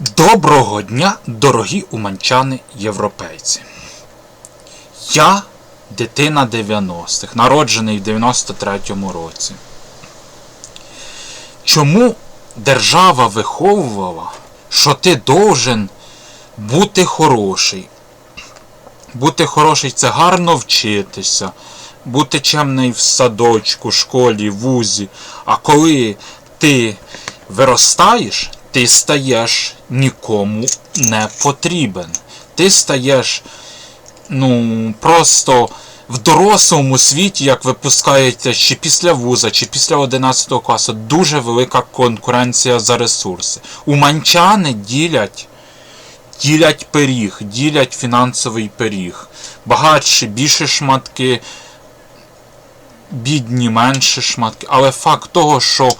Доброго дня, дорогі уманчани європейці. Я дитина 90-х, народжений в 93-му році. Чому держава виховувала, що ти должен бути хороший? Бути хороший це гарно вчитися, бути чемний в садочку, школі, вузі. А коли ти виростаєш, ти стаєш нікому не потрібен. Ти стаєш, ну, просто в дорослому світі, як випускаєте чи після вуза, чи після 11 класу, дуже велика конкуренція за ресурси. Уманчани ділять. Ділять пиріг, ділять фінансовий пиріг. Багатші більше шматки, бідні менше шматки. Але факт того, що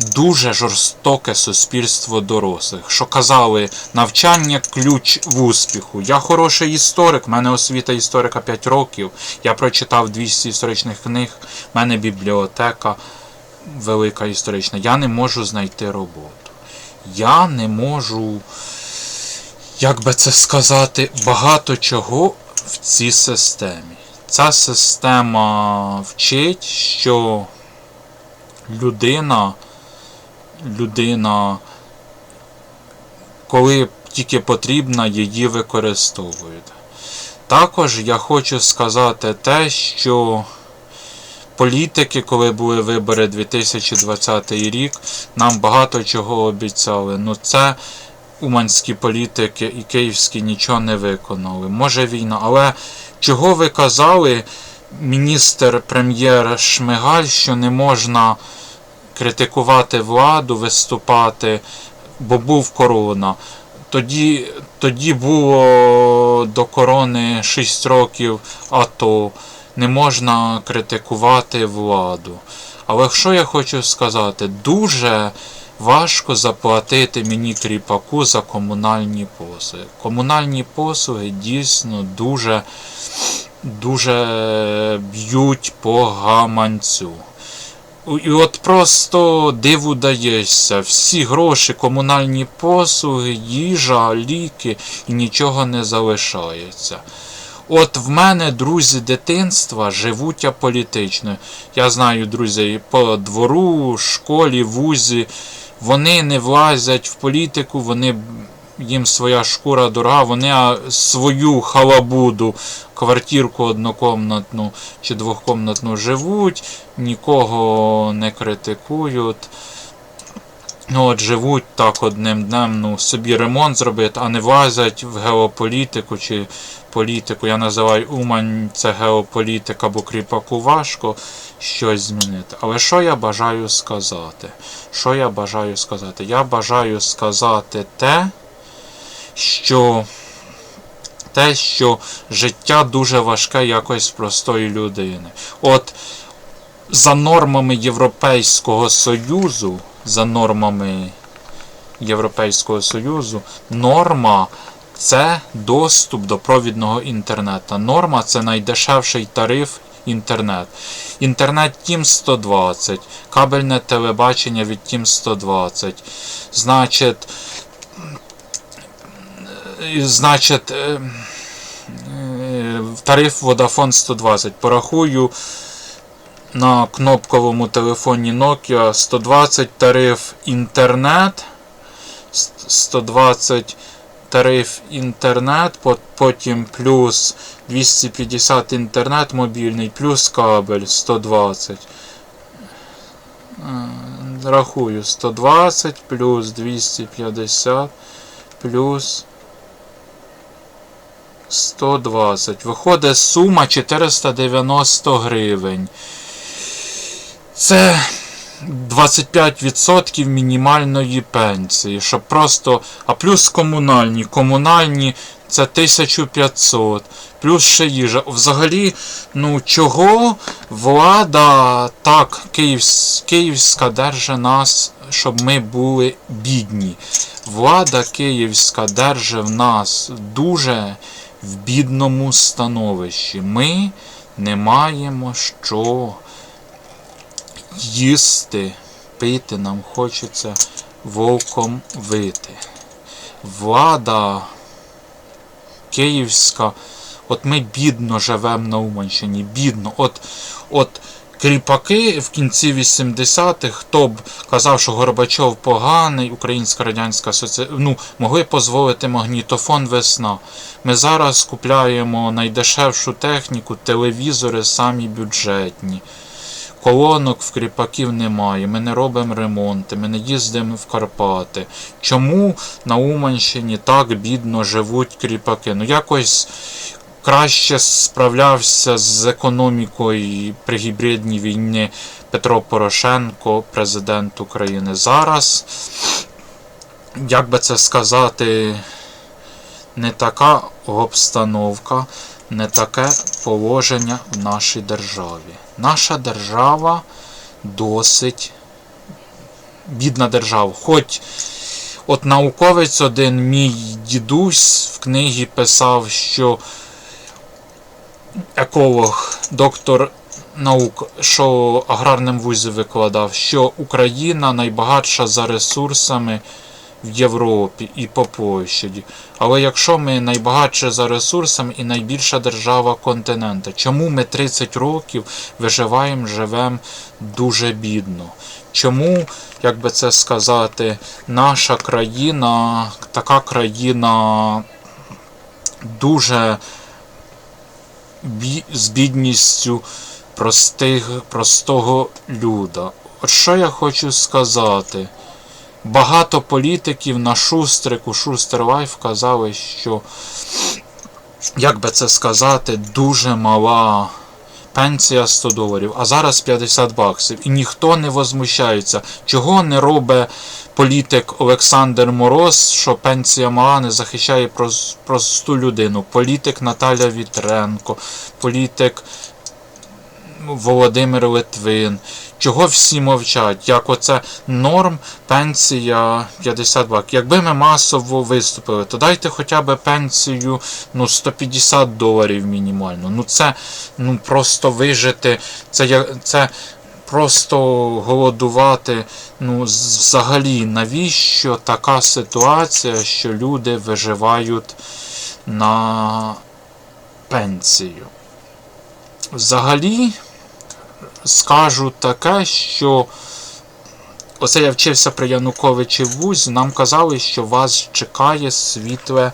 дуже жорстоке суспільство дорослих, що казали, навчання ключ в успіху. Я хороший історик, в мене освіта історика 5 років. Я прочитав 200 історичних книг, в мене бібліотека велика історична. Я не можу знайти роботу. Я не можу, як би це сказати, багато чого в цій системі. Ця система вчить, що людина людина, коли тільки потрібно, її використовують. Також я хочу сказати те, що політики, коли були вибори 2020 рік, нам багато чого обіцяли. Ну це уманські політики і київські нічого не виконали. Може війна, але чого ви казали, міністр прем'єр Шмигаль, що не можна критикувати владу, виступати, бо був корона. Тоді тоді було до корони 6 років АТО. Не можна критикувати владу. Але що я хочу сказати, дуже важко заплатити мені кріпаку за комунальні послуги. Комунальні послуги дійсно дуже, дуже б'ють по гаманцю. І от просто диву даєшся. Всі гроші, комунальні послуги, їжа, ліки і нічого не залишається. От в мене друзі дитинства живуть аполітично. Я знаю друзі по двору, школі, вузі. Вони не влазять в політику, вони їм своя шкура дорога, вони свою халабуду, квартирку однокомнатну чи двохкомнатну живуть, нікого не критикують. Ну от Живуть так одним днем, ну, собі ремонт зробити, а не влазять в геополітику чи політику. Я називаю Умань це геополітика, бо кріпаку важко щось змінити. Але що я бажаю сказати? Що я бажаю сказати? Я бажаю сказати те що те, що життя дуже важке якось простої людини. От за нормами Європейського Союзу, за нормами Європейського Союзу, норма це доступ до провідного інтернету. Норма це найдешевший тариф інтернет. Інтернет Тім 120, кабельне телебачення від Тім 120. Значить, значить, е, е, тариф Vodafone 120. Порахую на кнопковому телефоні Nokia 120 тариф інтернет. 120 тариф інтернет, потім плюс 250 інтернет мобільний, плюс кабель 120. Е, рахую 120 плюс 250 плюс 120. Виходить сума 490 гривень. Це 25% мінімальної пенсії. Щоб просто. А плюс комунальні. Комунальні це 1500. Плюс ще їжа. Взагалі, ну чого влада так Київсь, Київська держа нас, щоб ми були бідні. Влада Київська держа нас дуже в бідному становищі. Ми не маємо що їсти, пити, нам хочеться вовком вити. влада київська. От ми бідно живемо на Уманщині, бідно. От, от кріпаки в кінці 80-х, хто б казав, що Горбачов поганий, Українська Радянська Соці... ну, могли дозволити магнітофон весна. Ми зараз купляємо найдешевшу техніку, телевізори самі бюджетні. Колонок в кріпаків немає, ми не робимо ремонти, ми не їздимо в Карпати. Чому на Уманщині так бідно живуть кріпаки? Ну якось краще справлявся з економікою при гібридній війні Петро Порошенко, президент України. Зараз, як би це сказати, не така обстановка, не таке положення в нашій державі. Наша держава досить бідна держава. Хоч от науковець один, мій дідусь в книгі писав, що еколог, доктор наук, що аграрним вузі викладав, що Україна найбагатша за ресурсами в Європі і по площаді. Але якщо ми найбагатша за ресурсами і найбільша держава континенту, чому ми 30 років виживаємо, живемо дуже бідно? Чому, як би це сказати, наша країна, така країна дуже з бідністю простих, простого люда? От що я хочу сказати? Багато політиків на Шустрику, Шустер Лайф казали, що, як би це сказати, дуже мала пенсія 100 доларів, а зараз 50 баксів. І ніхто не возмущається. Чого не робить політик Олександр Мороз, що пенсія мала не захищає просту людину. Політик Наталя Вітренко, політик Володимир Литвин. Чого всі мовчать? Як оце норм, пенсія 50 бак. Якби ми масово виступили, то дайте хоча б пенсію ну, 150 доларів мінімально. Ну це ну, просто вижити, це, це просто голодувати. Ну, взагалі, навіщо така ситуація, що люди виживають на пенсію? Взагалі, скажу таке, що оце я вчився при Януковичі в вузі, нам казали, що вас чекає світле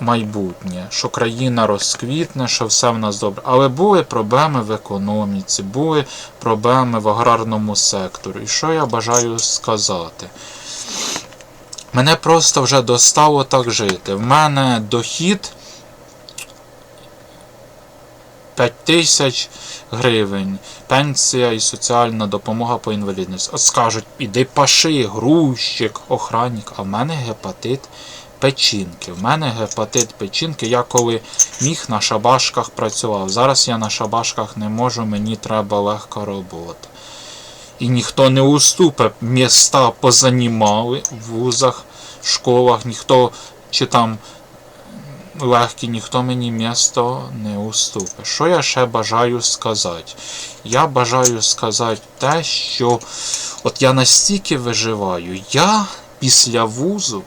майбутнє, що країна розквітне, що все в нас добре. Але були проблеми в економіці, були проблеми в аграрному секторі. І що я бажаю сказати? Мене просто вже достало так жити. В мене дохід 5 тисяч гривень, пенсія і соціальна допомога по інвалідності. От скажуть, іди паши, грузчик, охранник, а в мене гепатит печінки. В мене гепатит печінки. Я коли міг на шабашках працював. Зараз я на шабашках не можу, мені треба легка робота. І ніхто не уступить. Міста позанімали в вузах, школах, ніхто чи там легкі, ніхто мені місто не уступить. Що я ще бажаю сказати? Я бажаю сказати те, що от я настільки виживаю, я після вузу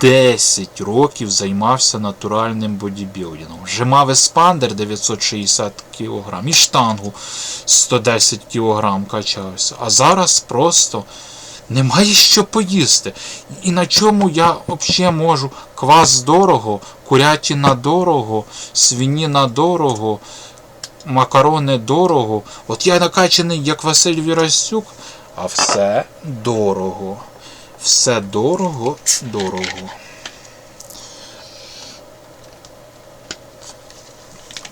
10 років займався натуральним бодібілдингом. Вже мав еспандер 960 кг і штангу 110 кг качався. А зараз просто немає що поїсти. І на чому я взагалі можу? Квас дорого, курятина дорого, свиніна дорого, макарони дорого. От я накачаний, як Василь Вірастюк, а все дорого. Все дорого, дорого.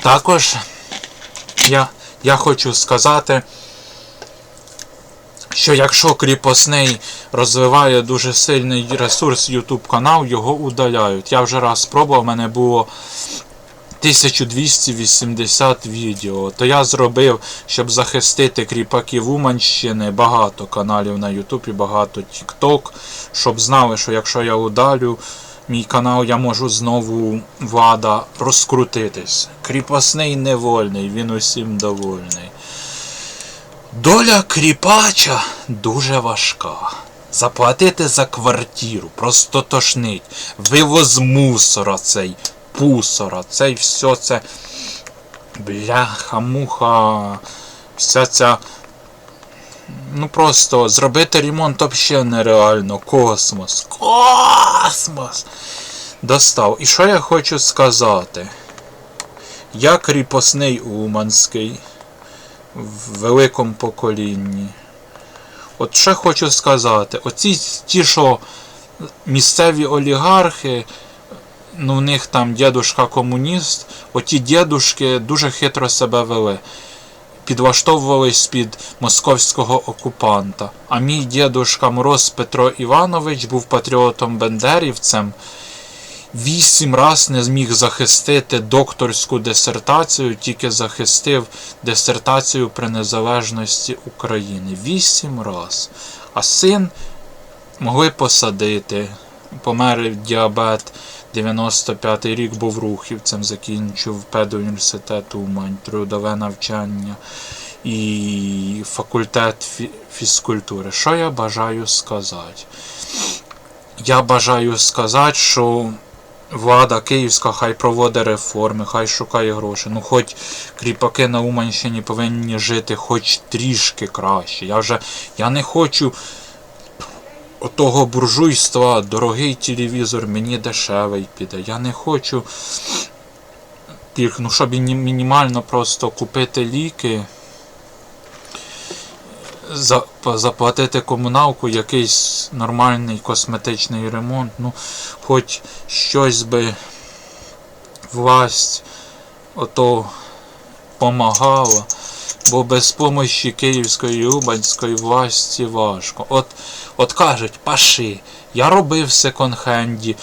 Також я, я хочу сказати, що якщо кріпосний розвиває дуже сильний ресурс YouTube канал, його удаляють. Я вже раз спробував, в мене було 1280 відео. То я зробив, щоб захистити кріпаків Уманщини, багато каналів на YouTube і багато TikTok, щоб знали, що якщо я удалю мій канал, я можу знову влада розкрутитись. Кріпосний невольний, він усім довольний. Доля кріпача дуже важка. заплатити за квартиру, просто тошнить. Вивоз мусора цей, пусора, цей все це. Бляха, муха. Вся ця. Ну просто зробити ремонт взагалі нереально. Космос. Космос! Достав. І що я хочу сказати? Я кріпосний Уманський в великому поколінні. От ще хочу сказати, оці ті, що місцеві олігархи, ну, в них там дідушка комуніст, оті дідушки дуже хитро себе вели. Підлаштовувались під московського окупанта. А мій дідушка Мороз Петро Іванович був патріотом Бендерівцем. Вісім раз не зміг захистити докторську дисертацію, тільки захистив дисертацію при незалежності України. Вісім раз. А син могли посадити, помер діабет. 95 й рік був рухівцем, закінчив педуніверситету Умань, трудове навчання і факультет фізкультури. Що я бажаю сказати? Я бажаю сказати, що влада київська хай проводить реформи, хай шукає гроші. Ну, хоч кріпаки на Уманщині повинні жити хоч трішки краще. Я вже я не хочу отого буржуйства, дорогий телевізор, мені дешевий піде. Я не хочу ну, щоб мінімально просто купити ліки. Заплатити комуналку, якийсь нормальний косметичний ремонт, ну, хоч щось би власть ото помагала, бо без помощі київської і Лубанської власті важко. От, от кажуть, паши, я робив секонд-хенді,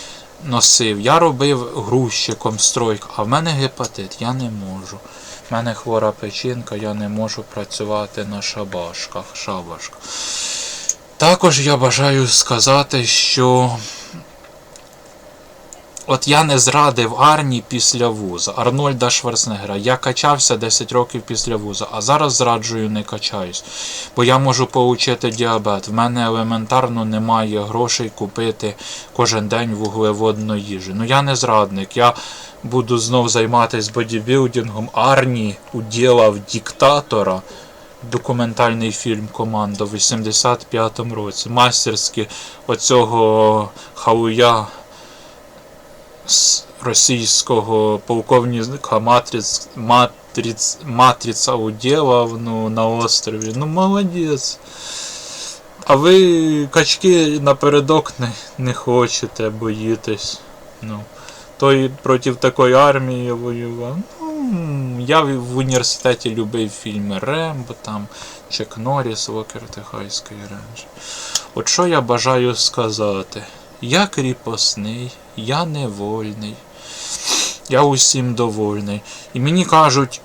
носив, я робив грузчиком стройку, а в мене гепатит, я не можу. В мене хвора печінка, я не можу працювати на шабашках. шабашках. Також я бажаю сказати, що от я не зрадив Арні після вуза, Арнольда Шварценеггера. Я качався 10 років після вуза, а зараз зраджую, не качаюсь. Бо я можу получити діабет. В мене елементарно немає грошей купити кожен день вуглеводної їжі. Ну я не зрадник. Я буду знов займатися бодібілдингом. Арні уділав диктатора. Документальний фільм Команда в 85-му році. Мастерськи оцього халуя з російського полковника Матриц, Матриц, Матриця уділав ну, на острові. Ну молодець. А ви качки напередок не, не хочете, боїтесь. Ну, той проти такої армії воював. Ну, я в університеті любив фільми Рембо, там, Чек Норріс, Вокер Техайський ренж. От що я бажаю сказати? Я кріпосний, я невольний, я усім довольний. І мені кажуть,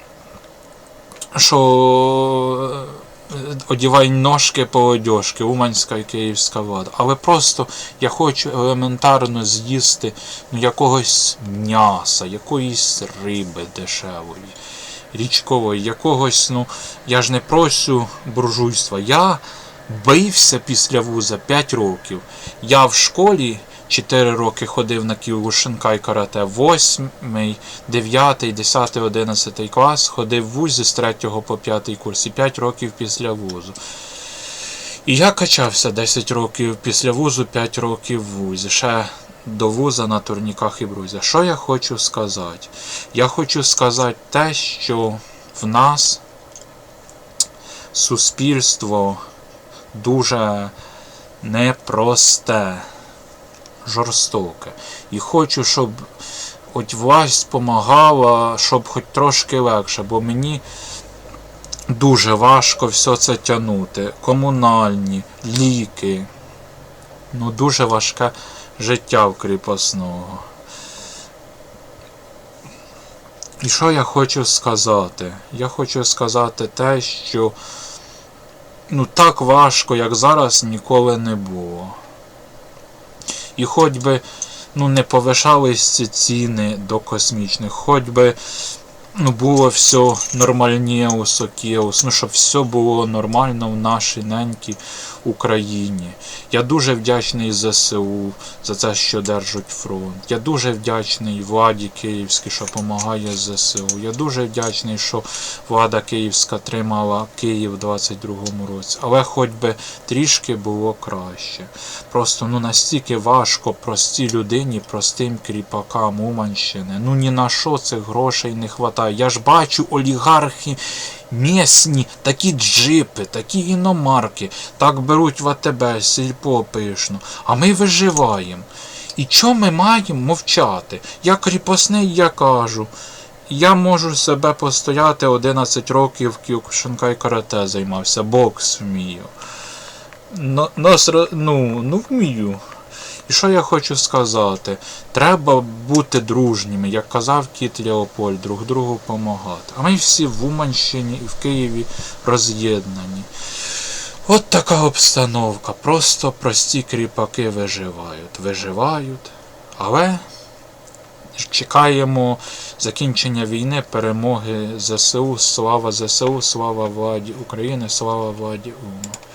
що е, одівай ножки по одежки, Уманська і Київська влада. Але просто я хочу елементарно з'їсти ну, якогось м'яса, якоїсь риби дешевої, річкової, якогось, ну, я ж не просю буржуйства. Я бився після вуза 5 років. Я в школі 4 роки ходив на кіушинкай карате, 8, 9, 10, 11 клас, ходив в вузі з 3 по 5 курс і 5 років після вузу. І я качався 10 років після вузу, 5 років в вузі. Ще до вуза на турніках і брузі. Що я хочу сказати? Я хочу сказати те, що в нас суспільство дуже непросте, жорстоке. І хочу, щоб хоч власть допомагала, щоб хоч трошки легше, бо мені дуже важко все це тягнути. Комунальні, ліки. Ну, дуже важке життя в кріпосного. І що я хочу сказати? Я хочу сказати те, що ну так важко, як зараз, ніколи не було. І хоч би ну, не повишались ціни до космічних, хоч би ну, було все нормальніус, океус, ну щоб все було нормально в нашій ненькій Україні. Я дуже вдячний ЗСУ за те, що держать фронт. Я дуже вдячний владі київській, що допомагає ЗСУ. Я дуже вдячний, що влада київська тримала Київ у 22-му році. Але хоч би трішки було краще. Просто ну настільки важко простій людині, простим кріпакам Уманщини. Ну ні на що цих грошей не вистачає. Я ж бачу олігархи місні, такі джипи, такі іномарки, так беруть в АТБ, сільпо пишно. А ми виживаємо. І чого ми маємо мовчати? Я кріпосний, я кажу. Я можу себе постояти 11 років кіокушинкай карате займався, бокс вмію. Но, нас, ну, ну вмію. І що я хочу сказати? Треба бути дружніми, як казав кіт Леопольд, друг другу допомагати. А ми всі в Уманщині і в Києві роз'єднані. От така обстановка. Просто прості кріпаки виживають. Виживають. Але чекаємо закінчення війни, перемоги ЗСУ, слава ЗСУ, слава владі України, слава владі УМА.